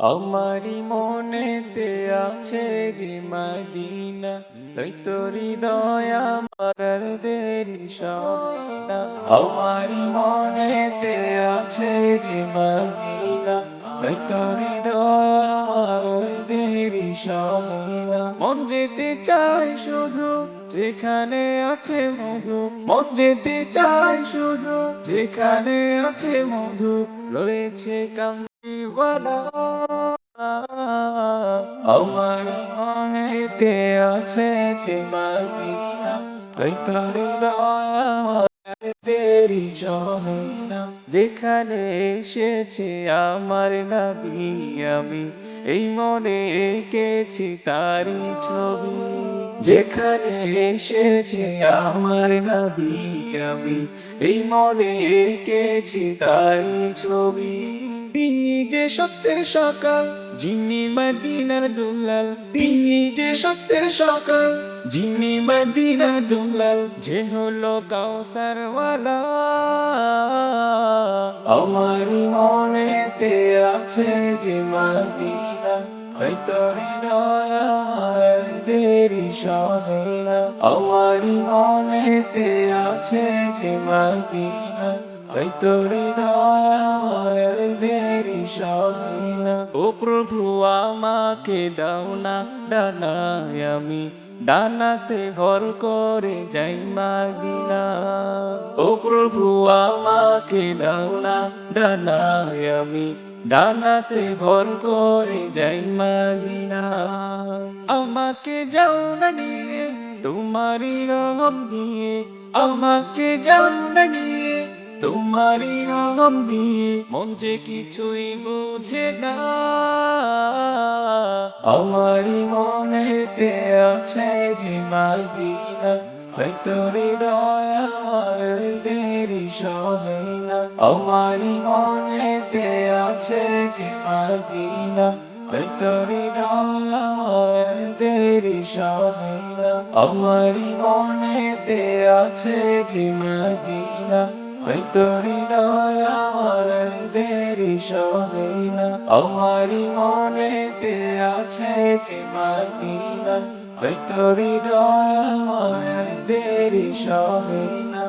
আমারি মনেতে আছে যে মাদিনা, তাই তোর দয়া আমার দেরি সবিনা আমারি মনেতে আছে যে মাদিনা, তাই তোর দয়া আমার দেরি সবিনা মন যেতে চাই শুধু যেখানে আছে মধু, মন যেতে চাই শুধু যেখানে আছে মধু, রয়েছে কামড়িওয়ালা আমার আছে যেখানে এসেছে আমার নবী আমি এই মনে এঁকেছি তারি ছবি। যেখানে এসেছে আমার নবী আমি এই মনে এঁকেছি তারি ছবি। তিনি যে সত্যের সকাল যিনি মদিনার দুলাল তিনি যে সত্যের সকাল যিনি মদিনার দুলাল যে হলো কাউসার ওয়ালা আমার মনেতে আছে যে মদিনা হয়তো দেরি সহেলা আমার মনেতে আছে যে মদিনা হয়তো হৃদয় দেরি সহেলা ও প্রভু, আমাকে দাও না ডানায় আমি। ডানাতে ভর করে যাই মাদিনা ও প্রভু, আমাকে দাও না ডানায় আমি। ডানাতে ভর করে যাই মাদিনা আমাকে যাও না নিয়ে, তোমারই রঙ দিয়ে। আমাকে যাও না নিয়ে, তোমারই রঙ দিয়ে। মন যে কিছুই বুঝে না, আমারই মনেতে আছে যে মাদিনা হয়তো হৃদয় আমার দেরি সহে না আমারই মনেতে আছে যে মাদিনা হয়তো হৃদয় আমার দেরি সহে না আমারই মনেতে আছে যে মাদিনা হয়তো হৃদয় আমার দেরি সহে না আমারই মনেতে আছে যে মাদিনা হৃদয় আমার দেরি সহে না